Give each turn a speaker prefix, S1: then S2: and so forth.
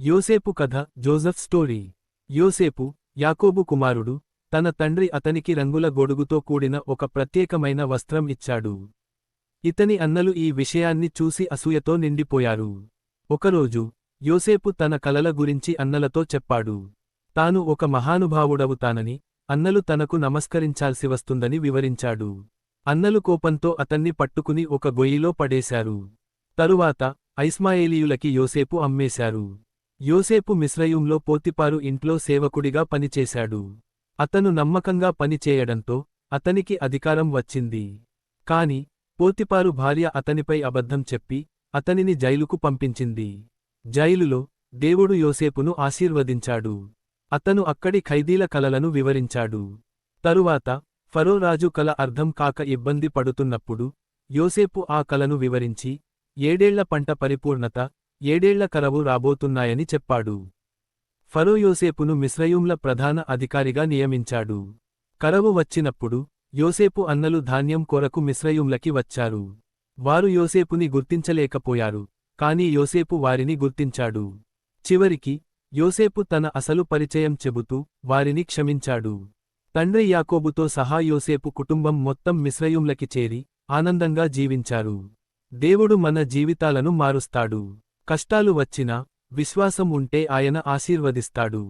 S1: యోసేపు కథ Joseph story. యోసేపు యాకోబు కుమారుడు తన తండ్రి అతనికి రంగుల గొడుగుతో కూడిన ఒక ప్రత్యేకమైన వస్త్రం ఇచ్చాడు. ఇతని అన్నలు ఈ విషయాన్ని చూసి అసూయతో నిండిపోయారు. ఒకరోజు యోసేపు తన కలల గురించి అన్నలతో చెప్పాడు. తాను ఒక మహానుభావుడవుతానని అన్నలు తనకు నమస్కరించాల్సి వస్తుందని వివరించాడు. అన్నలు కోపంతో అతన్ని పట్టుకుని ఒక గొయ్యిలో పడేశారు. తరువాత ఐస్మాయేలీయులకి యోసేపు అమ్మేశారు. యోసేపు మిశ్రయుంలో పోతిపారు ఇంట్లో సేవకుడిగా పనిచేశాడు. అతను నమ్మకంగా పనిచేయడంతో అతనికి అధికారం వచ్చింది. కాని పోతిపారు భార్య అతనిపై అబద్ధం చెప్పి అతనిని జైలుకు పంపించింది. జైలులో దేవుడు యోసేపును ఆశీర్వదించాడు. అతను అక్కడి ఖైదీల కలలను వివరించాడు. తరువాత ఫరో రాజు కల అర్థం కాక ఇబ్బంది పడుతున్నప్పుడు యోసేపు ఆ కలను వివరించి ఏడేళ్ళ పంట పరిపూర్ణత ఏడేళ్ళ కరవు రాబోతున్నాయని చెప్పాడు. ఫరో యోసేపును మిస్రయూంల ప్రధాన అధికారిగా నియమించాడు. కరవు వచ్చినప్పుడు యోసేపు అన్నలు ధాన్యం కొరకు మిశ్రయుంలకి వచ్చారు. వారు యోసేపుని గుర్తించలేకపోయారు కాని యోసేపు వారిని గుర్తించాడు. చివరికి యోసేపు తన అసలు పరిచయం చెబుతూ వారిని క్షమించాడు. తండ్రి యాకోబుతో సహా యోసేపు కుటుంబం మొత్తం మిశ్రయుంలకి చేరి ఆనందంగా జీవించారు. దేవుడు మన జీవితాలను మారుస్తాడు. కష్టాలు వచ్చినా విశ్వాసం ఉంటే ఆయన ఆశీర్వదిస్తాడు.